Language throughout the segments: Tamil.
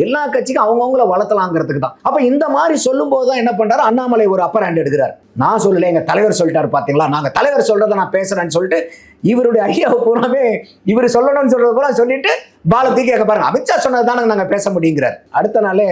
எல்லா கட்சிக்கும் அவங்கவுங்கள வளர்த்தலாங்கிறதுக்கு தான். அப்ப இந்த மாதிரி சொல்லும் போது தான் என்ன பண்றாரு? அண்ணாமலை ஒரு அப்பர் ஹேண்ட் எடுக்கிறார். நான் சொல்லல எங்க தலைவர் சொல்லிட்டாரு பாத்தீங்களா? நாங்க தலைவர் சொல்றதை நான் பேசுறேன்னு சொல்லிட்டு இவருடைய ஐயாவை பூராமே இவர் சொல்லணும்னு சொல்றது பூரா சொல்லிட்டு பாலத்தி கேட்க பாருங்க. அமித்ஷா சொன்னது தானே நாங்க பேச முடியுங்கிறார். அடுத்த நாளே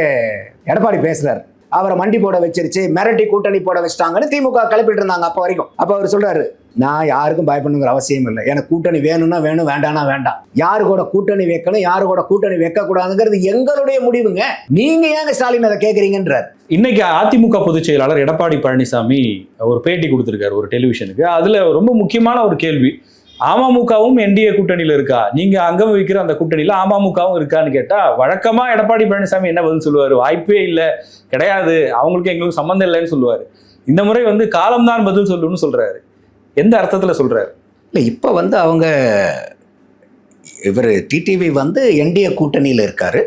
எடப்பாடி பேசுறாரு. அவரை மண்டி போட வச்சிருச்சு மிரட்டி கூட்டணி போட வச்சிட்டாங்கன்னு திமுக கிளப்பிட்டு இருந்தாங்க அப்ப வரைக்கும். அப்ப அவர் சொல்றாரு நான் யாருக்கும் பயப்படணுங்கிற அவசியம் இல்லை. எனக்கு கூட்டணி வேணும்னா வேணும் வேண்டாம்னா வேண்டாம். யாரு கூட கூட்டணி வைக்கணும் யாரு கூட கூட்டணி வைக்க கூடாதுங்கிறது எங்களுடைய முடிவுங்க. நீங்க ஏங்க ஸ்டாலின் அதை கேட்குறீங்கன்றார் இன்னைக்கு அதிமுக பொதுச் செயலாளர் எடப்பாடி பழனிசாமி ஒரு பேட்டி கொடுத்துருக்காரு ஒரு டெலிவிஷனுக்கு. அதுல ரொம்ப முக்கியமான ஒரு கேள்வி. அமமுகவும் என்டிஏ கூட்டணியில் இருக்கா? நீங்க அங்கம் வைக்கிற அந்த கூட்டணியில் அமமுகவும் இருக்கான்னு கேட்டா வழக்கமா எடப்பாடி பழனிசாமி என்ன பதில் சொல்லுவார்? வாய்ப்பே இல்லை. கிடையாது. அவங்களுக்கு எங்களுக்கு சம்மந்தம் இல்லைன்னு சொல்லுவார். இந்த முறை வந்து காலம்தான் பதில் சொல்லுன்னு சொல்றாரு. எந்த அர்த்தத்தில் சொல்கிறார் இல்லை இப்போ வந்து அவங்க இவர் டிடிவி வந்து என்டிஏ கூட்டணியில் இருக்கார்.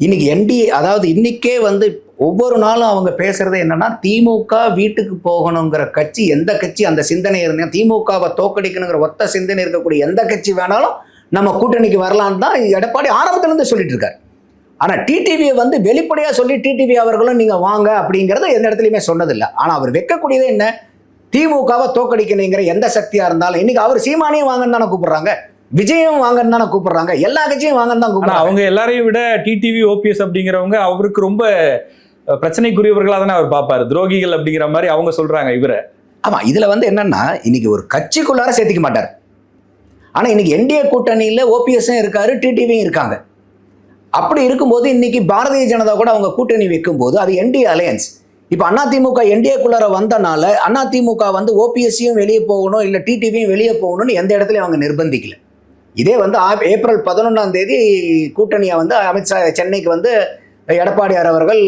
இன்னைக்கு என்டிஏ அதாவது இன்றைக்கே வந்து ஒவ்வொரு நாளும் அவங்க பேசுகிறது என்னென்னா திமுக வீட்டுக்கு போகணுங்கிற கட்சி எந்த கட்சி அந்த சிந்தனை இருந்தால் திமுகவை தோக்கடிக்கணுங்கிற ஒத்த சிந்தனை இருக்கக்கூடிய எந்த கட்சி வேணாலும் நம்ம கூட்டணிக்கு வரலான்னு தான் எடப்பாடி ஆரம்பத்துலேருந்து சொல்லிட்டு இருக்காரு. ஆனால் டிடிவியை வந்து வெளிப்படையாக சொல்லி டிடிவி அவர்களும் நீங்கள் வாங்க அப்படிங்கிறத எந்த இடத்துலையுமே சொன்னதில்லை. ஆனால் அவர் வைக்கக்கூடியது என்ன? திமுகவை தோக்கடிக்கணுங்கிற எந்த சக்தியாக இருந்தாலும் இன்னைக்கு அவர் சீமானியும் வாங்கன்னு தானே கூப்பிடுறாங்க. விஜயும் வாங்கன்னு தானே கூப்பிடுறாங்க. எல்லா கட்சியும் வாங்கன்னு தான் கூப்பிடுறாங்க. அவங்க எல்லாரையும் விட டிடிவி ஓபிஎஸ் அப்படிங்கிறவங்க அவருக்கு ரொம்ப அஹ், பிரச்சனைக்குரியவர்களா தானே அவர் பார்ப்பாரு. துரோகிகள் அப்படிங்கிற மாதிரி அவங்க சொல்றாங்க இவரை. ஆமா இதுல வந்து என்னன்னா இன்னைக்கு ஒரு கட்சிக்குள்ளார சேர்த்திக்க மாட்டார். ஆனா இன்னைக்கு என்டிஏ கூட்டணியில ஓபிஎஸ்ஸும் இருக்காரு டிடிவியும் இருக்காங்க. அப்படி இருக்கும்போது இன்னைக்கு பாரதிய ஜனதா கூட அவங்க கூட்டணி வைக்கும்போது அது என்டிஏ அலையன்ஸ் இப்போ அதிமுக என்டிஏக்குள்ளார வந்தனால அதிமுக வந்து ஓபிஎஸ்சியும் வெளியே போகணும் இல்லை டிடிவியும் வெளியே போகணும்னு எந்த இடத்துலையும் அவங்க நிர்பந்திக்கல. இதே வந்து ஆப்- ஏப்ரல் பதினொன்றாம் தேதி கூட்டணியை வந்து அமித்ஷா சென்னைக்கு வந்து எடப்பாடியார் அவர்கள்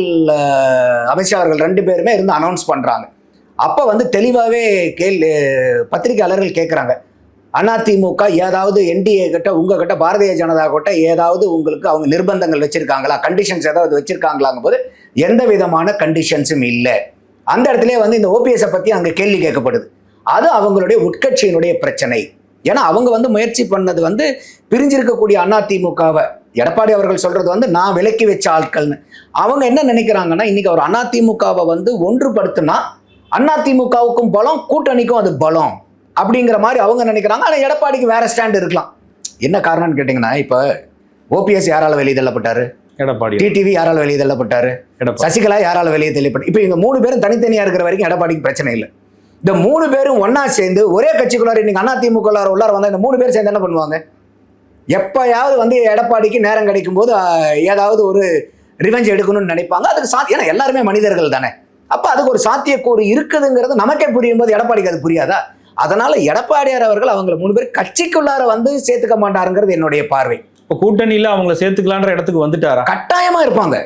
அமித்ஷா அவர்கள் ரெண்டு பேருமே இருந்து அனௌன்ஸ் பண்ணுறாங்க அப்போ வந்து தெளிவாகவே கேள்வி பத்திரிகையாளர்கள் கேட்குறாங்க அதிமுக ஏதாவது என்டிஏ கிட்ட உங்ககிட்ட பாரதிய ஜனதா கிட்ட ஏதாவது உங்களுக்கு அவங்க நிர்பந்தங்கள் வச்சுருக்காங்களா? கண்டிஷன்ஸ் ஏதாவது வச்சுருக்காங்களாங்கும் போது எந்த விதமான கண்டிஷன்ஸும் இல்லை. அந்த இடத்துல வந்து இந்த ஓபிஎஸை பற்றி அங்கே கேள்வி கேட்கப்படுது. அது அவங்களுடைய உட்கட்சியினுடைய பிரச்சனை. ஏன்னா அவங்க வந்து முயற்சி பண்ணது வந்து பிரிஞ்சிருக்கக்கூடிய அதிமுகவை எடப்பாடி அவர்கள் சொல்றது வந்து நான் விலக்கி வச்ச ஆட்கள்னு. அவங்க என்ன நினைக்கிறாங்கன்னா இன்னைக்கு அவர் அதிமுகவை வந்து ஒன்றுபடுத்தினா அதிமுகவுக்கும் பலம் கூட்டணிக்கும் அது பலம் அப்படிங்கிற மாதிரி அவங்க நினைக்கிறாங்க. ஆனால் எடப்பாடிக்கு வேற ஸ்டாண்ட் இருக்கலாம். என்ன காரணம்னு கேட்டிங்கன்னா இப்போ ஓபிஎஸ் யாரால் வெளியே எடப்பாடி டிடிவி யாரால வெளியே தள்ளப்பட்டாரு? சசிகலா யாரால வெளியே தள்ளப்பட்டு இப்போ இவங்க மூணு பேரும் தனித்தனியா இருக்கிற வரைக்கும் எடப்பாடிக்கு பிரச்சனை இல்லை. இந்த மூணு பேரும் ஒண்ணா சேர்ந்து ஒரே கட்சிக்குள்ளார இன்னைக்கு அதிமுக உள்ளார வந்தா இந்த மூணு பேர் சேர்ந்து என்ன பண்ணுவாங்க? எப்பயாவது வந்து எடப்பாடிக்கு நேரம் கிடைக்கும் போது ஏதாவது ஒரு ரிவெஞ்ச் எடுக்கணும்னு நினைப்பாங்க. அதுக்கு சா ஏன்னா எல்லாருமே மனிதர்கள் தானே. அப்போ அதுக்கு ஒரு சாத்தியக்கூறு இருக்குதுங்கிறது நமக்கே புரியும் போது எடப்பாடிக்கு அது புரியாதா? அதனால எடப்பாடியார் அவர்கள் அவங்கள மூணு பேர் கட்சிக்குள்ளார வந்து சேர்த்துக்க மாட்டாருங்கிறது என்னுடைய பார்வை. இப்போ கூட்டணியில் அவங்கள சேர்த்துக்கலான்ற இடத்துக்கு வந்துட்டாரா? கட்டாயமா இருப்பாங்க.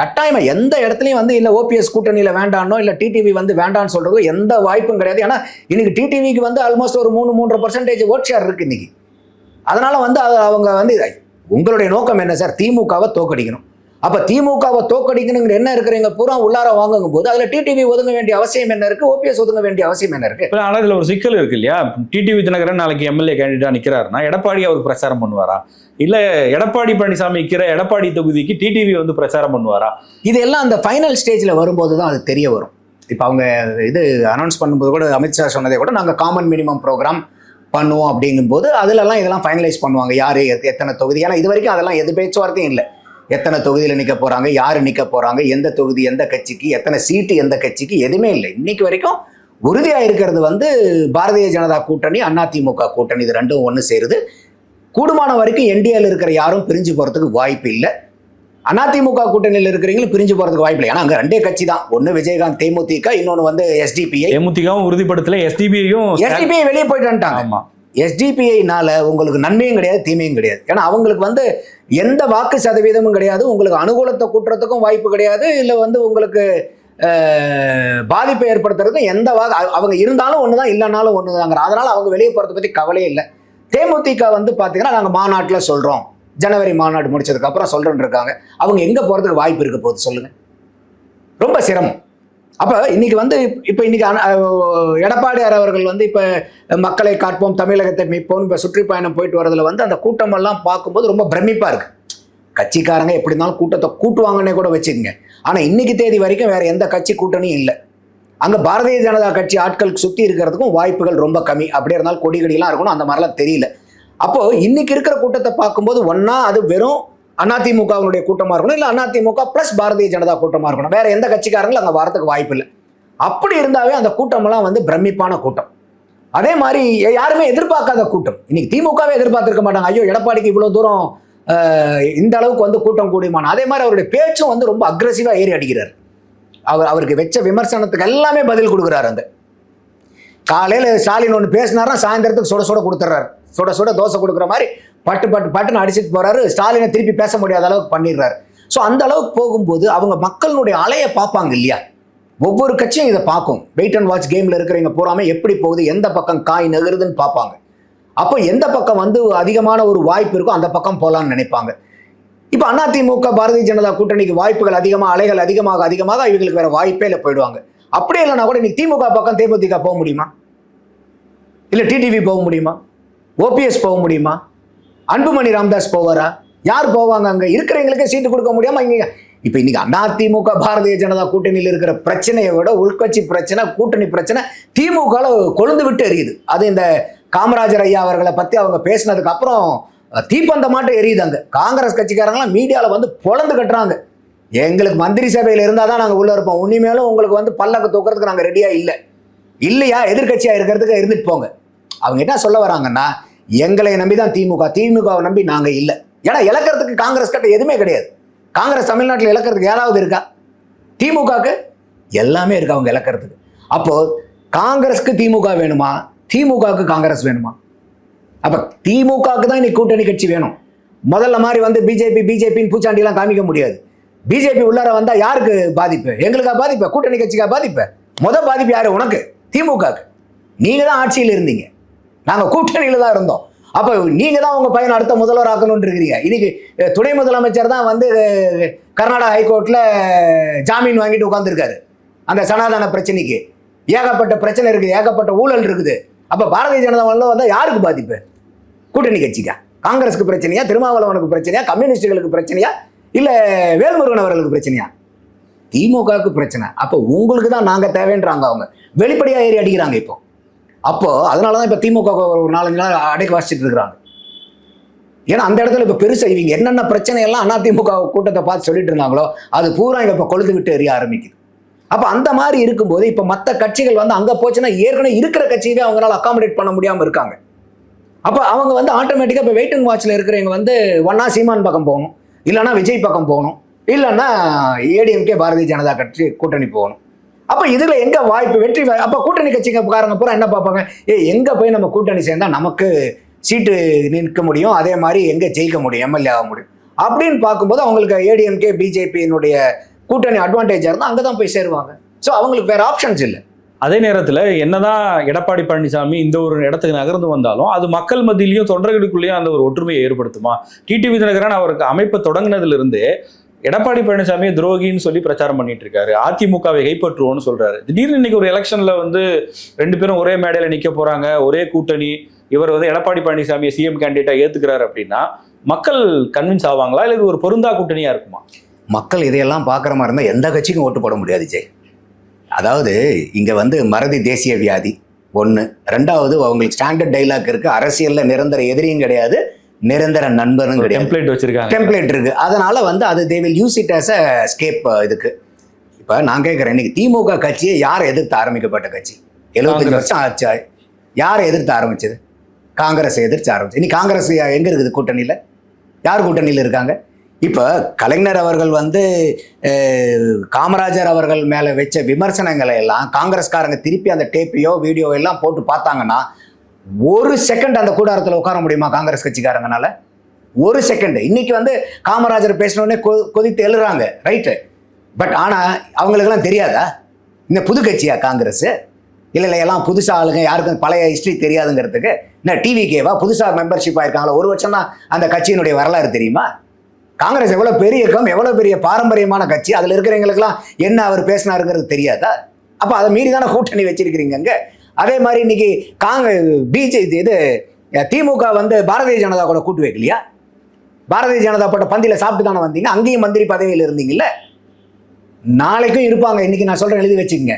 கட்டாயமா எந்த இடத்துலையும் வந்து இல்லை ஓபிஎஸ் கூட்டணியில் வேண்டானோ இல்லை டிடிவி வந்து வேண்டான்னு சொல்றதோ எந்த வாய்ப்பும் கிடையாது. ஏன்னா இன்னைக்கு டிடிவிக்கு வந்து ஆல்மோஸ்ட் ஒரு மூணு மூன்றரை பர்சன்டேஜ் ஓட் ஷேர் இருக்கு இன்னைக்கு. அதனால வந்து அவங்க வந்து உங்களுடைய நோக்கம் என்ன சார்? திமுகவை தோக்கடிக்கணும். அப்ப திமுகவை தோக்கடிக்கணுங்கிற என்ன இருக்கிறவங்க பூரா உள்ளார வாங்குங்கும் போது அதுல டிடிவி ஒதுங்க வேண்டிய அவசியம் என்ன இருக்கு? ஓபிஎஸ் ஒதுங்க வேண்டிய அவசியம் என்ன இருக்கு? இப்ப ஆனா இதுல ஒரு சிக்கல் இருக்கு இல்லையா? டிடிவி தினகரன் நாளைக்கு எம்எல்ஏ கேண்டிடேட்டா நிக்கிறாருன்னா எடப்பாடி அவருக்கு பிரச்சாரம் பண்ணுவாரா? இல்ல எடப்பாடி பழனிசாமி நிக்கிற எடப்பாடி தொகுதிக்கு டிடிவி வந்து பிரச்சாரம் பண்ணுவாரா? இதெல்லாம் அந்த ஃபைனல் ஸ்டேஜில் வரும்போது தான் அது தெரிய வரும். இப்போ அவங்க இது அனௌன்ஸ் பண்ணும்போது கூட அமித்ஷா சொன்னதே கூட நாங்கள் காமன் மினிமம் ப்ரோக்ராம் பண்ணுவோம் அப்படிங்கும்போது அதிலெல்லாம் இதெல்லாம் ஃபைனலைஸ் பண்ணுவாங்க. யார் எத்தனை தொகுதி? ஏன்னா இது வரைக்கும் அதெல்லாம் எது பேச்சுவார்த்தையும் இல்லை. எத்தனை தொகுதியில் நிற்க போகிறாங்க யார் நிற்க போகிறாங்க எந்த தொகுதி எந்த கட்சிக்கு எத்தனை சீட்டு எந்த கட்சிக்கு எதுவுமே இல்லை. இன்னைக்கு வரைக்கும் உறுதியாக இருக்கிறது வந்து பாரதிய ஜனதா கூட்டணி அதிமுக கூட்டணி. இது ரெண்டும் ஒன்று சேருது. கூடுமான வரைக்கும் என்டிஏல இருக்கிற யாரும் பிரிஞ்சு போகிறதுக்கு வாய்ப்பு இல்லை. அதிமுக கூட்டணியில் இருக்கிறவங்களும் பிரிஞ்சு போறதுக்கு வாய்ப்பு இல்லை. ஏன்னா அங்க ரெண்டே கட்சி தான். ஒன்னு விஜயகாந்த் தேமுதிக இன்னொன்னு வந்து எஸ்டிபிஐ தேமுதிகவும் உறுதிப்படுத்தல. எஸ்டிபியையும் எஸ்டிபிஐ வெளியே போயிட்டான்ட்டாங்க ஆமா. எஸ்டிபிஐனால உங்களுக்கு நன்மையும் கிடையாது தீமையும் கிடையாது. ஏன்னா அவங்களுக்கு வந்து எந்த வாக்கு சதவீதமும் கிடையாது. உங்களுக்கு அனுகூலத்தை கூட்டுறதுக்கும் வாய்ப்பு கிடையாது. இல்லை வந்து உங்களுக்கு பாதிப்பை ஏற்படுத்துறதுக்கும் எந்த வாக்கு அவங்க இருந்தாலும் ஒன்று தான் இல்லைனாலும் ஒன்று தாங்கிற அதனால் அவங்க வெளியே போகிறத பற்றி கவலையே இல்லை. தேமுதிக வந்து பார்த்தீங்கன்னா நாங்கள் மாநாட்டில் சொல்கிறோம் ஜனவரி மாநாடு முடிச்சதுக்கப்புறம் சொல்கிறேன்னு இருக்காங்க அவங்க எங்கே போகிறதுக்கு வாய்ப்பு இருக்க போகுது சொல்லுங்கள் ரொம்ப சிரமம். அப்போ இன்னைக்கு வந்து இப்போ இன்னைக்கு எடப்பாடியார் அவர்கள் வந்து இப்போ மக்களை காட்போம் தமிழகத்தை மீட்போம் இப்போ சுற்றுப்பயணம் போயிட்டு வரதுல வந்து அந்த கூட்டமெல்லாம் பார்க்கும்போது ரொம்ப பிரமிப்பாக இருக்கு. கட்சிக்காரங்க எப்படி இருந்தாலும் கூட்டத்தை கூட்டுவாங்கன்னே கூட வச்சுக்கோங்க. ஆனா இன்னைக்கு தேதி வரைக்கும் வேற எந்த கட்சி கூட்டணியும் இல்லை. அங்க பாரதிய ஜனதா கட்சி ஆட்களுக்கு சுத்தி இருக்கிறதுக்கும் வாய்ப்புகள் ரொம்ப கம்மி. அப்படியே இருந்தாலும் கொடி கொடியெல்லாம் இருக்கணும் அந்த மாதிரிலாம் தெரியல. அப்போ இன்னைக்கு இருக்கிற கூட்டத்தை பார்க்கும்போது ஒன்றா அது வெறும் அதிமுகவினுடைய கூட்டமாக இருக்கணும் இல்லை அதிமுக பிளஸ் பாரதிய ஜனதா கூட்டமாக இருக்கணும். வேற எந்த கட்சிக்காரங்களும் அந்த வரதுக்கு வாய்ப்பு இல்லை அப்படி இருந்தாவே அந்த கூட்டமெல்லாம் வந்து பிரமிப்பான கூட்டம். அதே மாதிரி யாருமே எதிர்பார்க்காத கூட்டம். இன்னைக்கு திமுகவே எதிர்பார்த்திருக்க மாட்டாங்க. ஐயோ எடப்பாடிக்கு இவ்வளோ தூரம் இந்த அளவுக்கு வந்து கூட்டம் கூடியமான அதே மாதிரி அவருடைய பேச்சும் வந்து ரொம்ப அக்ரஸிவாக ஏறி அடிக்கிறார். அவர் அவருக்கு வச்ச விமர்சனத்துக்கு எல்லாமே பதில் கொடுக்குறாரு அந்த. காலையில் ஸ்டாலின் ஒன்று பேசினாருன்னா சாயந்தரத்துக்கு சுட சுட கொடுத்துட்றாரு சுட சுட தோசை கொடுக்குற மாதிரி பட்டு பட்டு பட்டுன்னு அடிச்சிட்டு போறாரு. ஸ்டாலினை திருப்பி பேச முடியாத அளவுக்கு பண்ணிடுறாரு. ஸோ அந்த அளவுக்கு போகும்போது அவங்க மக்களுடைய அலையை பார்ப்பாங்க இல்லையா? ஒவ்வொரு கட்சியும் இதை பார்க்கும். வெயிட் அண்ட் வாட்ச் கேம்ல இருக்கிறவங்க பூராமே எப்படி போகுது எந்த பக்கம் காய் நகருதுன்னு பார்ப்பாங்க. அப்போ எந்த பக்கம் வந்து அதிகமான ஒரு வாய்ப்பு இருக்கோ அந்த பக்கம் போகலான்னு நினைப்பாங்க. இப்போ அதிமுக பாரதிய ஜனதா கூட்டணிக்கு வாய்ப்புகள் அதிகமாக அலைகள் அதிகமாக அதிகமாக இவங்களுக்கு வேற வாய்ப்பே இல்லை போயிடுவாங்க. அப்படியே இல்லைனா கூட இன்னைக்கு திமுக பக்கம் தேமுதிக போக முடியுமா? இல்லை டிடிவி போக முடியுமா? ஓபிஎஸ் போக முடியுமா? அன்புமணி ராம்தாஸ் போவாரா? யார் போவாங்க அங்கே? இருக்கிறவங்களுக்கே சீட்டு கொடுக்க முடியாமல் இங்கே இப்போ இன்னைக்கு அதிமுக பாரதிய ஜனதா கூட்டணியில் இருக்கிற பிரச்சனையை விட உள்கட்சி பிரச்சனை கூட்டணி பிரச்சனை திமுகவில் கொழுந்து விட்டு எரியுது. அது இந்த காமராஜர் ஐயா அவர்களை பற்றி அவங்க பேசினதுக்கு அப்புறம் மாட்டம் எரியுது அங்கே. காங்கிரஸ் கட்சிக்காரங்களாம் மீடியாவில் வந்து பொழந்து கட்டுறாங்க. எங்களுக்கு மந்திரி சபையில் இருந்தால் தான் நாங்கள் உள்ளே இருப்போம். உன்னிமேலும் உங்களுக்கு வந்து பல்லக்கு தூக்குறதுக்கு நாங்கள் ரெடியாக இல்லை. இல்லையா? எதிர்க்கட்சியாக இருக்கிறதுக்கு இருந்துட்டு போங்க. அவங்க என்ன சொல்ல வராங்கன்னா எங்களை நம்பி தான் திமுக. திமுகவை நம்பி நாங்கள் இல்லை. ஏன்னா இழக்கிறதுக்கு காங்கிரஸ் கிட்ட எதுவுமே கிடையாது. காங்கிரஸ் தமிழ்நாட்டில் இழக்கிறதுக்கு ஏதாவது இருக்கா? திமுகக்கு எல்லாமே இருக்கு அவங்க இழக்கிறதுக்கு. அப்போது காங்கிரஸ்க்கு திமுக வேணுமா? திமுகவுக்கு காங்கிரஸ் வேணுமா? அப்போ திமுகவுக்கு தான் இன்னைக்கு கூட்டணி கட்சி வேணும். முதல்ல மாதிரி வந்து பிஜேபி பிஜேபின்னு பூச்சாண்டிலாம் காமிக்க முடியாது. பிஜேபி உள்ளார வந்தால் யாருக்கு பாதிப்பு? எங்களுக்கா பாதிப்பு? கூட்டணி கட்சிக்கா பாதிப்பு? முதல் பாதிப்பு யார்? உனக்கு திமுகவுக்கு. நீங்கள் தான் ஆட்சியில் இருந்தீங்க. நாங்கள் கூட்டணியில் தான் இருந்தோம். அப்போ நீங்கள் தான் உங்கள் பையனை அடுத்த முதல்வர் ஆக்கணும்னு இருக்கிறீங்க இன்னைக்கு துணை முதலமைச்சர் தான் வந்து கர்நாடக கர்நாடகா ஹைகோர்ட்ல ஜாமீன் வாங்கிட்டு உட்காந்துருக்காரு அந்த சனாதன பிரச்சனைக்கு. ஏகப்பட்ட பிரச்சனை இருக்குது ஏகப்பட்ட ஊழல் இருக்குது. அப்போ பாரதிய ஜனதா உள்ள வந்தால் யாருக்கு பாதிப்பு? கூட்டணி கட்சிக்கா? காங்கிரஸுக்கு பிரச்சனையா? திருமாவளவனுக்கு பிரச்சனையா? கம்யூனிஸ்டுகளுக்கு பிரச்சனையா? இல்லை வேல்முருகன் அவர்களுக்கு பிரச்சனையா? திமுகவுக்கு பிரச்சனை. அப்போ உங்களுக்கு தான் நாங்கள் தேவைன்றாங்க அவங்க. வெளிப்படையாக ஏறி அடிக்கிறாங்க இப்போ. அப்போ அதனால தான் இப்போ திமுக ஒரு நாலஞ்சு நாள் அடைக்க வாசிச்சுட்டு இருக்கிறாங்க. ஏன்னா அந்த இடத்துல இப்போ பெருசா இவங்க என்னென்ன பிரச்சனை எல்லாம் அதிமுக கூட்டத்தை பார்த்து சொல்லிட்டு இருந்தாங்களோ அது பூரா இங்க இப்போ கொழுந்து விட்டு எரிய ஆரம்பிக்குது. அப்போ அந்த மாதிரி இருக்கும்போது இப்போ மற்ற கட்சிகள் வந்து அங்கே போச்சுன்னா ஏற்கனவே இருக்கிற கட்சியவே அவங்களால அகாமடேட் பண்ண முடியாமல் இருக்காங்க. அப்போ அவங்க வந்து ஆட்டோமேட்டிக்காக இப்போ வெயிட் அண்ட் வாட்சில் இருக்கிறவங்க வந்து ஒன்னா சீமான் பக்கம் போகணும் இல்லைன்னா விஜய் பக்கம் போகணும் இல்லைன்னா ஏடிஎம்கே பாரதிய ஜனதா கட்சி கூட்டணி போகணும். அப்போ இதில் எங்கே வாய்ப்பு? வெற்றி அப்போ கூட்டணி கட்சிக்காரங்க பூரா என்ன பார்ப்பாங்க? ஏ எங்கே போய் நம்ம கூட்டணி சேர்ந்தா நமக்கு சீட்டு நிற்க முடியும்? அதே மாதிரி எங்கே ஜெயிக்க முடியும்? எம்எல்ஏ ஆக முடியும். அப்படின்னு பார்க்கும்போது அவங்களுக்கு ஏடிஎம்கே பிஜேபியினுடைய கூட்டணி அட்வான்டேஜாக இருந்தால் அங்கே தான் போய் சேருவாங்க. ஸோ அவங்களுக்கு வேற ஆப்ஷன்ஸ் இல்லை. அதே நேரத்தில் என்னதான் எடப்பாடி பழனிசாமி இந்த ஒரு இடத்துக்கு நகர்ந்து வந்தாலும் அது மக்கள் மத்தியிலையும் தொண்டர்களுக்குள்ளேயும் அந்த ஒரு ஒற்றுமையை ஏற்படுத்துமா? டிடிவி தினகரன் அவருக்கு அமைப்பை தொடங்கினதுலேருந்தே எடப்பாடி பழனிசாமி துரோகின்னு சொல்லி பிரச்சாரம் பண்ணிட்டு இருக்காரு அதிமுகவை கைப்பற்றுவோம்னு சொல்றாரு. திடீர்னு இன்னைக்கு ஒரு எலெக்ஷன்ல வந்து ரெண்டு பேரும் ஒரே மேடையில நிக்க போறாங்க ஒரே கூட்டணி இவர் வந்து எடப்பாடி பழனிசாமியை சிஎம் கேண்டிடேட்டா ஏத்துக்கிறாரு அப்படின்னா மக்கள் கன்வின்ஸ் ஆவாங்களா? இல்லை இது ஒரு பொருந்தா கூட்டணியா இருக்குமா? மக்கள் இதையெல்லாம் பார்க்குற மாதிரி இருந்தால் எந்த கட்சிக்கும் ஓட்டு போட முடியாது ஜெய் அதாவது இங்கே வந்து மறதி தேசிய வியாதி ஒன்று ரெண்டாவது அவங்களுக்கு ஸ்டாண்டர்ட் டைலாக் இருக்கு. அரசியலில் நிரந்தர எதிரியும் கிடையாது. நிரந்தர நண்பனும் கிடையாது. டெம்ப்ளேட் வச்சிருக்காங்க. டெம்ப்ளேட் இருக்கு. அதனால வந்து அது they will use it as a scab இதுக்கு. இப்போ நான் கேட்குறேன் இன்னைக்கு திமுக கட்சியை யார் எதிர்த்து ஆரம்பிக்கப்பட்ட கட்சி? எழுபத்தஞ்சு. வருஷம் ஆச்சு. யாரை எதிர்த்து ஆரம்பிச்சது? காங்கிரஸ் எதிர்த்து ஆரம்பிச்சு. இனி காங்கிரஸ் எங்க இருக்குது கூட்டணியில்? யார் கூட்டணியில் இருக்காங்க? இப்போ கலைஞர் அவர்கள் வந்து காமராஜர் அவர்கள் மேலே வச்ச விமர்சனங்களை எல்லாம் காங்கிரஸ்காரங்க திருப்பி அந்த டேப்பையோ வீடியோ எல்லாம் போட்டு பார்த்தாங்கன்னா ஒரு செகண்ட் அந்த கூடாரத்தில் உட்கார முடியுமா காங்கிரஸ் கட்சிக்காரங்கனால? ஒரு செகண்ட் இன்னைக்கு வந்து காமராஜர் பேசினோடனே கொ கொதித்து எழுறாங்க ரைட்டு பட் ஆனால் அவங்களுக்கெல்லாம் தெரியாதா? இந்த புது கட்சியா காங்கிரஸ்? இல்லை இல்லை எல்லாம் புதுசாக ஆளுங்க யாருக்கும் பழைய ஹிஸ்ட்ரி தெரியாதுங்கிறதுக்கு. என்ன டிவிகேவா புதுசாக மெம்பர்ஷிப் ஆயிருக்காங்களா? ஒரு வருஷம் தான் அந்த கட்சியினுடைய வரலாறு தெரியுமா? காங்கிரஸ் எவ்வளோ பெரிய இயக்கம் எவ்வளோ பெரிய பாரம்பரியமான கட்சி அதில் இருக்கிறவங்களுக்குலாம் என்ன அவர் பேசினாருங்கிறது தெரியாதா? அப்போ அதை மீறி தானே கூட்டணி வச்சிருக்கிறீங்க அங்கே? அதே மாதிரி இன்னைக்கு காங்க பிஜே இது திமுக வந்து பாரதிய ஜனதா கூட கூட்டு வைக்கலையா? பாரதிய ஜனதா போட்ட பந்தியில் சாப்பிட்டு தானே வந்தீங்க? அங்கேயும் மந்திரி பதவியில் இருந்தீங்கல்ல? நாளைக்கும் இருப்பாங்க. இன்னைக்கு நான் சொல்கிறேன் எழுதி வச்சுக்கோங்க.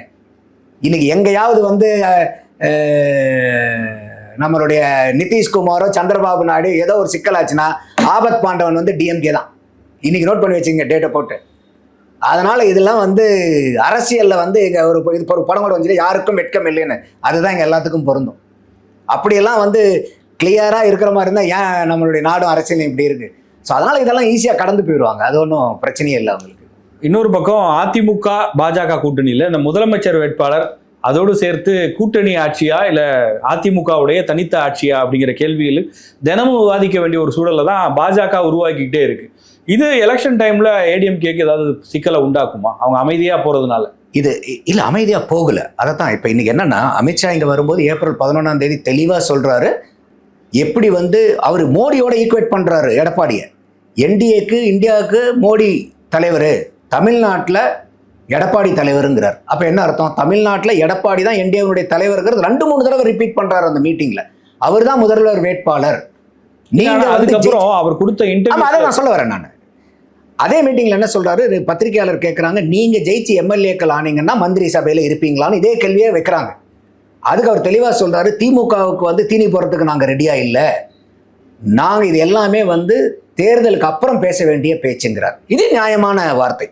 இன்னைக்கு எங்கேயாவது வந்து நம்மளுடைய நிதிஷ்குமாரோ சந்திரபாபு நாயுடு ஏதோ ஒரு சிக்கலாச்சுன்னா ஆபத் பாண்டவன் வந்து டிஎம்கே தான். இன்னைக்கு நோட் பண்ணி வச்சுங்க டேட்டை போட்டு. அதனால இதெல்லாம் வந்து அரசியல்ல வந்து இங்க ஒரு இது ஒரு படம் கூட வந்து யாருக்கும் வெட்கம் இல்லைன்னு. அதுதான் இங்க எல்லாத்துக்கும் பொருந்தும். அப்படியெல்லாம் வந்து கிளியரா இருக்கிற மாதிரி இருந்தால் ஏன் நம்மளுடைய நாடும் அரசியலும் இப்படி இருக்கு? ஸோ அதனால இதெல்லாம் ஈஸியாக கடந்து போயிடுவாங்க அது ஒன்றும் பிரச்சனையே இல்லை அவங்களுக்கு. இன்னொரு பக்கம் அதிமுக பாஜக கூட்டணியில இந்த முதலமைச்சர் வேட்பாளர் அதோடு சேர்த்து கூட்டணி ஆட்சியா இல்ல அதிமுகவுடைய தனித்த ஆட்சியா அப்படிங்கிற கேள்வியில் தினமும் விவாதிக்க வேண்டிய ஒரு சூழல்ல தான் பாஜக உருவாக்கிக்கிட்டே இருக்கு. இது எலெக்ஷன் டைம்ல ஏடிஎம்கேக்கு ஏதாவது சிக்கலை உண்டாக்குமா? அவங்க அமைதியா போறதுனால. இது இல்ல அமைதியா போகல. அதைத்தான் இப்ப இன்னைக்கு என்னன்னா அமித்ஷா இங்க வரும்போது ஏப்ரல் பதினொன்றாம் தேதி தெளிவா சொல்றாரு. எப்படி வந்து அவர் மோடியோட ஈக்குவேட் பண்றாரு எடப்பாடியை. என்டிஏக்கு இந்தியாவுக்கு மோடி தலைவர். தமிழ்நாட்டில் எடப்பாடி தலைவருங்கிறார். அப்ப என்ன அர்த்தம்? தமிழ்நாட்டில் எடப்பாடி தான் என்டிஏவுடைய தலைவருங்கிறது ரெண்டு மூணு தடவை ரிப்பீட் பண்றாரு அந்த மீட்டிங்ல அவர் தான் முதல்வர் வேட்பாளர். நீங்க ஆனா வந்து ஜெயி- அதுக்கப்புறம் அவர் கொடுத்த இன்டர்வியூ அதை நான் சொல்ல வரேன் நான். அதே மீட்டிங்ல என்ன சொல்றாரு? பத்திரிகையாளர் கேட்குறாங்க நீங்க ஜெயிச்சு எம்எல்ஏக்கள் ஆனீங்கன்னா மந்திரி சபையில இருப்பீங்களான்னு இதே கேள்வியே வைக்கிறாங்க. அதுக்கு அவர் தெளிவா சொல்றாரு திமுகவுக்கு வந்து தீனி போறதுக்கு நாங்க ரெடியா இல்லை. நாங்க இது எல்லாமே வந்து தேர்தலுக்கு அப்புறம் பேச வேண்டிய பேச்சுங்கிறார். இது நியாயமான வார்த்தை.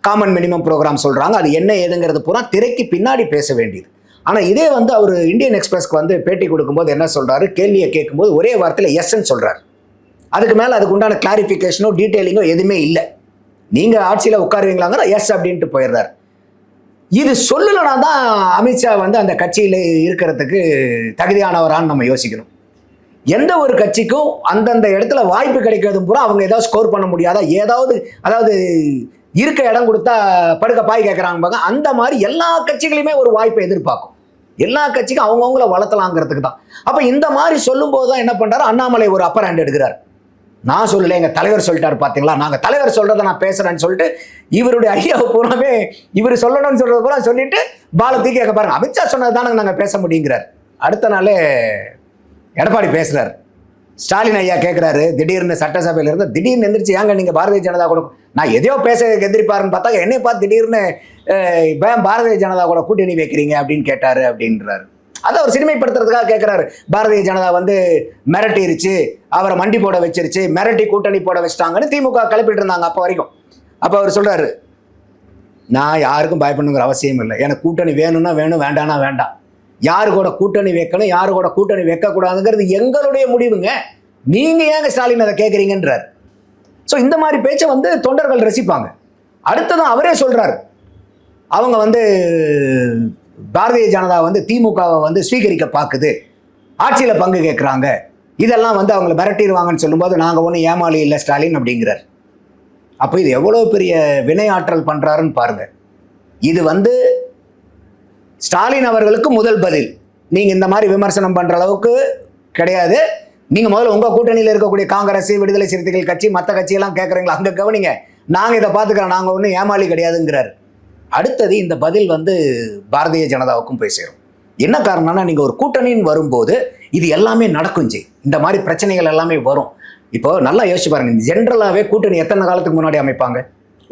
காமன் மினிமம் ப்ரோக்ராம் சொல்றாங்க அது என்ன ஏதுங்கிறது பூரா திரைக்கு பின்னாடி பேச வேண்டியது. ஆனா இதே வந்து அவர் இந்தியன் எக்ஸ்பிரஸ்க்கு வந்து பேட்டி கொடுக்கும்போது என்ன சொல்றாரு? கேள்வியை கேட்கும்போது ஒரே வார்த்தையில எஸ்ன்னு சொல்றாரு. அதுக்கு மேலே அதுக்கு உண்டான கிளாரிஃபிகேஷனோ டீட்டெயிலிங்கோ எதுவுமே இல்லை. நீங்கள் ஆட்சியில் உட்காருவீங்களாங்கிற எஸ் அப்படின்ட்டு போயிடுறாரு. இது சொல்லலைனா தான் அமித்ஷா வந்து அந்த கட்சியில் இருக்கிறதுக்கு தகுதியானவரான்னு நம்ம யோசிக்கணும். எந்த ஒரு கட்சிக்கும் அந்தந்த இடத்துல வாய்ப்பு கிடைக்கிறதும் பூரா அவங்க ஏதாவது ஸ்கோர் பண்ண முடியாதா? ஏதாவது அதாவது இருக்க இடம் கொடுத்தா படுக்க பாய் கேட்குறாங்க பாங்க அந்த மாதிரி எல்லா கட்சிகளையுமே ஒரு வாய்ப்பை எதிர்பார்க்கும். எல்லா கட்சிக்கும் அவங்கவுங்கள வளர்த்தலாங்கிறதுக்கு தான். அப்போ இந்த மாதிரி சொல்லும்போது தான் என்ன பண்ணுறாரு அண்ணாமலை ஒரு அப்பர் ஹேண்ட் எடுக்கிறார். நான் சொல்லலை எங்கள் தலைவர் சொல்லிட்டாரு பார்த்தீங்களா நாங்கள் தலைவர் சொல்கிறத நான் பேசுகிறேன்னு சொல்லிட்டு இவருடைய ஐயாவை பூராமே இவர் சொல்லணும்னு சொல்கிறது பூரா சொல்லிட்டு பால கேட்க பாருங்க. அமித்ஷா சொன்னது தானே நாங்கள் பேச முடியுங்கிறார். அடுத்த நாளே எடப்பாடி பேசுகிறார் ஸ்டாலின் ஐயா கேட்குறாரு திடீர்னு சட்டசபையில இருந்து திடீர்னு எந்திரிச்சு ஏங்க நீங்கள் பாரதிய ஜனதா கூட நான் எதையோ பேச எதிர்ப்பாருன்னு பார்த்தா என்னை பார்த்து திடீர்னு பாரதிய ஜனதா கூட கூட்டணி வைக்கிறீங்க? அப்படின்னு கேட்டார் அப்படின்றாரு. அதை அவர் சினிமைப்படுத்துறதுக்காக கேட்குறாரு பாரதிய ஜனதா வந்து மிரட்டிருச்சு அவரை மண்டி போட வச்சிருச்சு மிரட்டி கூட்டணி போட வச்சிட்டாங்கன்னு திமுக கிளப்பிட்டு இருந்தாங்க அப்போ வரைக்கும். அப்போ அவர் சொல்கிறாரு நான் யாருக்கும் பயப்படணுங்கிற அவசியம் இல்லை. எனக்கு கூட்டணி வேணும்னா வேணும் வேண்டாம்னா வேண்டாம். யாரு கூட கூட்டணி வைக்கணும் யாரு கூட கூட்டணி வைக்கக்கூடாதுங்கிறது எங்களுடைய முடிவுங்க. நீங்கள் ஏங்க ஸ்டாலின் அதை கேட்குறீங்கன்றார் ஸோ இந்த மாதிரி பேச்சை வந்து தொண்டர்கள் ரசிப்பாங்க. அடுத்ததும் அவரே சொல்கிறாரு அவங்க வந்து பாரதிய ஜனதா வந்து திமுகவை வந்து ஸ்வீகரிக்க பார்க்குது ஆட்சியில் பங்கு கேட்குறாங்க இதெல்லாம் வந்து அவங்கள மிரட்டிடுவாங்கன்னு சொல்லும்போது நாங்கள் ஒன்றும் ஏமாளி இல்லை ஸ்டாலின் அப்படிங்கிறார். அப்போ இது எவ்வளோ பெரிய வினையாற்றல் பண்ணுறாருன்னு பாருங்க. இது வந்து ஸ்டாலின் அவர்களுக்கு முதல் பதில். நீங்கள் இந்த மாதிரி விமர்சனம் பண்ணுற அளவுக்கு கிடையாது. நீங்கள் முதல்ல உங்கள் கூட்டணியில் இருக்கக்கூடிய காங்கிரஸ் விடுதலை சிறுத்தைகள் கட்சி மற்ற கட்சியெல்லாம் கேட்குறீங்களா அங்கே கவனிங்க. நாங்கள் இதை பார்த்துக்கிறோம். நாங்கள் ஒன்றும் ஏமாளி கிடையாதுங்கிறார். அடுத்தது இந்த பதில் வந்து பாரதிய ஜனதாவுக்கும் போய் சேரும். என்ன காரணம்னா நீங்கள் ஒரு கூட்டணின்னு வரும்போது இது எல்லாமே நடக்கும் ஜி. இந்த மாதிரி பிரச்சனைகள் எல்லாமே வரும். இப்போ நல்லா யோசிச்சு பாருங்க ஜென்ரலாகவே கூட்டணி எத்தனை காலத்துக்கு முன்னாடி அமைப்பாங்க?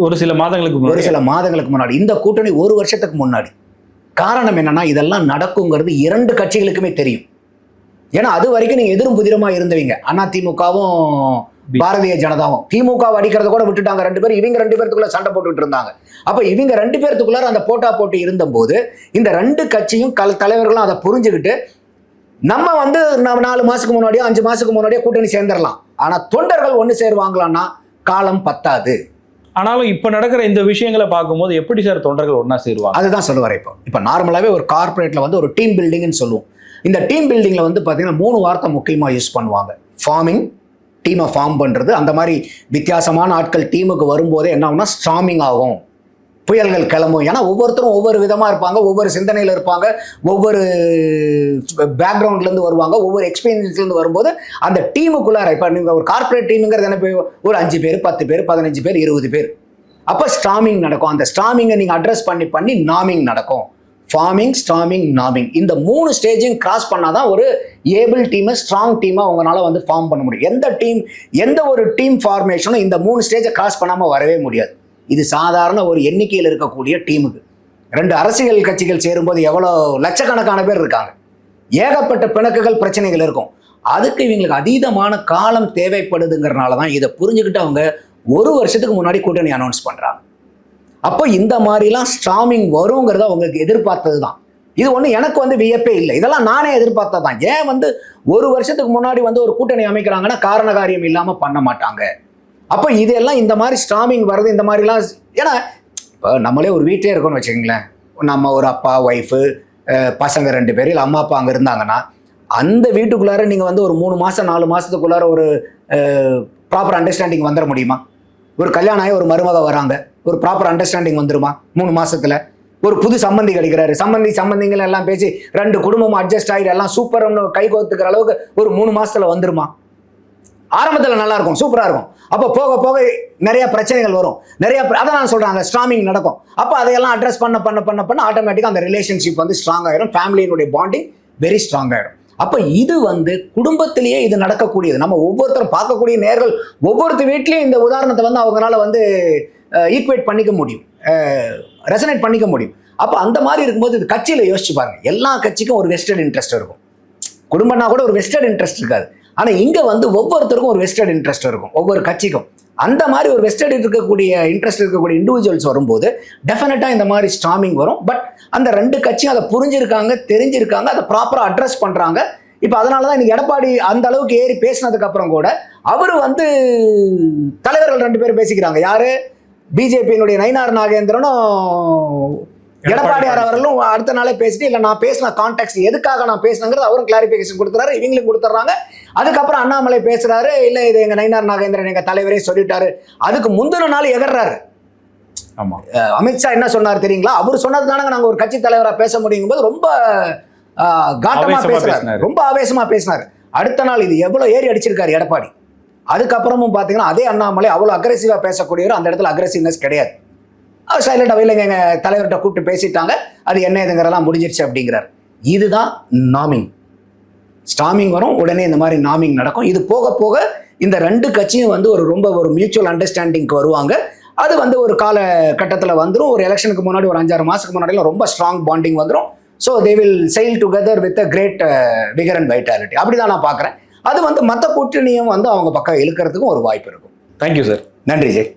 ஒரு சில மாதங்களுக்கு ஒரு சில மாதங்களுக்கு முன்னாடி. இந்த கூட்டணி ஒரு வருஷத்துக்கு முன்னாடி. காரணம் என்னன்னா இதெல்லாம் நடக்குங்கிறது இரண்டு கட்சிகளுக்குமே தெரியும். ஏன்னா அது வரைக்கும் நீங்க எதிரும் புதிரமா இருந்தவங்க. அண்ணா திமுகவும் பாரதிய ஜனதாவும் திமுக அடிக்கிறத கூட விட்டுட்டாங்க ரெண்டு பேரும். இவங்க ரெண்டு பேர்த்துக்குள்ள சண்டை போட்டுட்டு இருந்தாங்க. அப்ப இவங்க ரெண்டு பேர்த்துக்குள்ளார அந்த போட்டா போட்டி இருந்தபோது இந்த ரெண்டு கட்சியும் கல் தலைவர்களும் அதை புரிஞ்சுக்கிட்டு நம்ம வந்து நம்ம நாலு மாசத்துக்கு முன்னாடியோ அஞ்சு மாசத்துக்கு முன்னாடியோ கூட்டணி சேர்ந்துடலாம். ஆனா தொண்டர்கள் ஒன்று சேருவாங்களான்னா காலம் பத்தாது. ஆனாலும் இப்ப நடக்கிற இந்த விஷயங்களை பார்க்கும்போது எப்படி சார் தொண்டர்கள் ஒண்ணா சேருவாங்க? அதுதான் சொல்ல வரேன் இப்போ. இப்போ நார்மலாகவே ஒரு கார்ப்பரேட்டில் வந்து ஒரு டீம் பில்டிங்னு சொல்லுவோம். இந்த டீம் பில்டிங்கில் வந்து பார்த்தீங்கன்னா மூணு வார்த்தை முக்கியமாக யூஸ் பண்ணுவாங்க. ஃபார்மிங் டீமை ஃபார்ம் பண்ணுறது அந்த மாதிரி வித்தியாசமான ஆட்கள் டீமுக்கு வரும்போதே என்ன ஆகும்னா ஸ்ட்ராமிங் ஆகும். புயல்கள் கிளம்பும். ஏன்னா ஒவ்வொருத்தரும் ஒவ்வொரு விதமாக இருப்பாங்க. ஒவ்வொரு சிந்தனையில் இருப்பாங்க. ஒவ்வொரு பேக்ரவுண்ட்லேருந்து வருவாங்க. ஒவ்வொரு எக்ஸ்பீரியன்ஸ்லேருந்து வரும்போது அந்த டீமுக்குள்ளார இப்போ நீங்கள் ஒரு கார்ப்பரேட் டீமுங்கிறது என்ன போய் ஒரு அஞ்சு பேர் பத்து பேர் பதினஞ்சு பேர் இருபது பேர். அப்போ ஸ்ட்ராமிங் நடக்கும். அந்த ஸ்ட்ராமிங்கை நீங்கள் அட்ரஸ் பண்ணி பண்ணி நாமிங் நடக்கும். ஃபார்மிங் ஸ்டாமிங் நாமிங் இந்த மூணு ஸ்டேஜையும் கிராஸ் பண்ணாதான் ஒரு ஏபிள் டீமை ஸ்ட்ராங் டீமை அவங்களால வந்து ஃபார்ம் பண்ண முடியும். எந்த டீம் எந்த ஒரு டீம் ஃபார்மேஷனும் இந்த மூணு ஸ்டேஜை கிராஸ் பண்ணாமல் வரவே முடியாது. இது சாதாரண ஒரு எண்ணிக்கையில் இருக்கக்கூடிய டீமுக்கு ரெண்டு அரசியல் கட்சிகள் சேரும்போது எவ்வளோ லட்சக்கணக்கான பேர் இருக்காங்க. ஏகப்பட்ட பிணக்குகள் பிரச்சனைகள் இருக்கும். அதுக்கு இவங்களுக்கு அதீதமான காலம் தேவைப்படுதுங்கிறனால தான் இதை புரிஞ்சுக்கிட்டு அவங்க ஒரு வருஷத்துக்கு முன்னாடி கூட்டணி அனௌன்ஸ் பண்ணுறாங்க அப்போ இந்த மாதிரிலாம் ஸ்ட்ராமிங் வருங்கிறத அவங்களுக்கு எதிர்பார்த்தது தான் இது ஒன்றும் எனக்கு வந்து வியப்பே இல்லை. இதெல்லாம் நானே எதிர்பார்த்தது தான் ஏன் வந்து ஒரு வருஷத்துக்கு முன்னாடி வந்து ஒரு கூட்டணி அமைக்கிறாங்கன்னா காரண காரியம் இல்லாமல் பண்ண மாட்டாங்க. அப்போ இதெல்லாம் இந்த மாதிரி ஸ்ட்ராமிங் வர்றது இந்த மாதிரிலாம் ஏன்னா இப்போ நம்மளே ஒரு வீட்டிலே இருக்கோம்னு வச்சுக்கோங்களேன். நம்ம ஒரு அப்பா ஒய்ஃபு பசங்க ரெண்டு பேர் இல்லை அம்மா அப்பா அங்கே இருந்தாங்கன்னா அந்த வீட்டுக்குள்ளார நீங்கள் வந்து ஒரு மூணு மாதம் நாலு மாதத்துக்குள்ளார ஒரு ப்ராப்பர் அண்டர்ஸ்டாண்டிங் வந்துட முடியுமா? ஒரு கல்யாணம் ஆகி ஒரு மருமக வராங்க. ஒரு ப்ராப்பர் அண்டர்ஸ்டாண்டிங் வந்துருமா? மூணு மாசத்துல. ஒரு புது சம்பந்தி கிடைக்கிறாரு சம்பந்தி சம்பந்திகள் எல்லாம் பேசி ரெண்டு குடும்பமும் அட்ஜஸ்ட் ஆகிடு எல்லாம் சூப்பர்னு கை கோத்துக்கிற அளவுக்கு ஒரு மூணு மாசத்துல வந்துருமா? ஆரம்பத்தில் நல்லா இருக்கும் சூப்பராக இருக்கும். அப்போ போக போக நிறைய பிரச்சனைகள் வரும். நிறைய அதை அதான் நான் சொல்கிறேன் அந்த ஸ்ட்ராமிங் நடக்கும். அப்போ அதையெல்லாம் அட்ரஸ் பண்ண பண்ண பண்ண பண்ண ஆட்டோமேட்டிக்காக அந்த ரிலேஷன்ஷிப் வந்து ஸ்ட்ராங் ஆகிடும் ஃபேமிலியினுடைய பாண்டிங் வெரி ஸ்ட்ராங் ஆயிடும் அப்போ இது வந்து குடும்பத்திலேயே இது நடக்கக்கூடியது. நம்ம ஒவ்வொருத்தரும் பார்க்கக்கூடிய நேர்கள் ஒவ்வொருத்தர் வீட்லேயும் இந்த உதாரணத்தை வந்து அவங்களால வந்து ஈக்குவேட் பண்ணிக்க முடியும். ரெசனேட் பண்ணிக்க முடியும். அப்போ அந்த மாதிரி இருக்கும்போது இது கட்சியில் யோசிச்சு பாருங்க. எல்லா கட்சிக்கும் ஒரு வெஸ்டட் இன்ட்ரெஸ்ட் இருக்கும். குடும்பம்னா கூட ஒரு வெஸ்டட் இன்ட்ரெஸ்ட் இருக்காது. ஆனால் இங்கே வந்து ஒவ்வொருத்தருக்கும் ஒரு வெஸ்டட் இன்ட்ரெஸ்ட் இருக்கும். ஒவ்வொரு கட்சிக்கும். அந்த மாதிரி ஒரு வெஸ்டட் இருக்கக்கூடிய இன்ட்ரெஸ்ட் இருக்கக்கூடிய இண்டிவிஜுவல்ஸ் வரும்போது டெஃபினட்டாக இந்த மாதிரி ஸ்ட்ராமிங் வரும். பட் அந்த ரெண்டு கட்சியும் அதை புரிஞ்சிருக்காங்க தெரிஞ்சிருக்காங்க அதை ப்ராப்பராக அட்ரஸ் பண்ணுறாங்க இப்போ அதனால தான் இன்னைக்கு எடப்பாடி அந்த அளவுக்கு ஏறி பேசினதுக்கு அப்புறம் கூட அவர் வந்து தலைவர்கள் ரெண்டு பேரும் பேசிக்கிறாங்க. யாரு? பிஜேபியினுடைய நயினார் நாகேந்திரனும் எடப்பாடியார் அவர்களும் அடுத்த நாளே பேசிட்டு இல்லை நான் பேசின கான்டாக்ட் எதுக்காக நான் பேசினங்கிறது அவரும் கிளாரிஃபிகேஷன் கொடுத்துறாரு இவங்களுக்கு கொடுத்துட்றாங்க அதுக்கப்புறம் அண்ணாமலை பேசுறாரு இல்லை இது எங்க நயினார் நாகேந்திரன் எங்க தலைவரே சொல்லிட்டாரு. அதுக்கு முந்தின நாள் எகர்றாரு. ஆமா. அஹ் அமித்ஷா என்ன சொன்னார் தெரியுங்களா? அவர் சொன்னதுனால நாங்க ஒரு கட்சி தலைவரா பேச முடியும் போது ரொம்ப அஹ், காட்டமா ஆவேசமா பேசுறாரு. ரொம்ப ஆவேசமா பேசினார். அடுத்த நாள் இது எவ்வளவு ஏறி அடிச்சிருக்காரு எடப்பாடி. அதுக்கப்புறமும் பாத்தீங்கன்னா அதே அண்ணாமலை அவ்வளவு அக்ரெசிவா பேசக்கூடியவர் அந்த இடத்துல அக்ரெசிவ்னஸ் கிடையாது. அவர் சைலண்டாக இல்லைங்க எங்க தலைவர்கிட்ட கூப்பிட்டு பேசிட்டாங்க. அது என்ன இதுங்கிறதெல்லாம் முடிஞ்சிருச்சு அப்படிங்கிறார். இதுதான் நாமிங் ஸ்டாமிங் வரும் உடனே இந்த மாதிரி நாமிங் நடக்கும். இது போக போக இந்த ரெண்டு கட்சியும் வந்து ஒரு ரொம்ப ஒரு மியூச்சுவல் அண்டர்ஸ்டாண்டிங்க்கு வருவாங்க. அது வந்து ஒரு கால கட்டத்தில் வந்துடும் ஒரு எலெக்ஷனுக்கு முன்னாடி ஒரு அஞ்சாறு மாதத்துக்கு முன்னாடிலாம் ரொம்ப ஸ்ட்ராங் பாண்டிங் வந்துடும் so they will sail together with a great vigour and vitality அப்படி தான் நான் பார்க்குறேன். அது வந்து மற்ற கூட்டணியும் வந்து அவங்க பக்கம் இழுக்கிறதுக்கும் ஒரு வாய்ப்பு இருக்கும். தேங்க்யூ சார் நன்றி ஜெய்.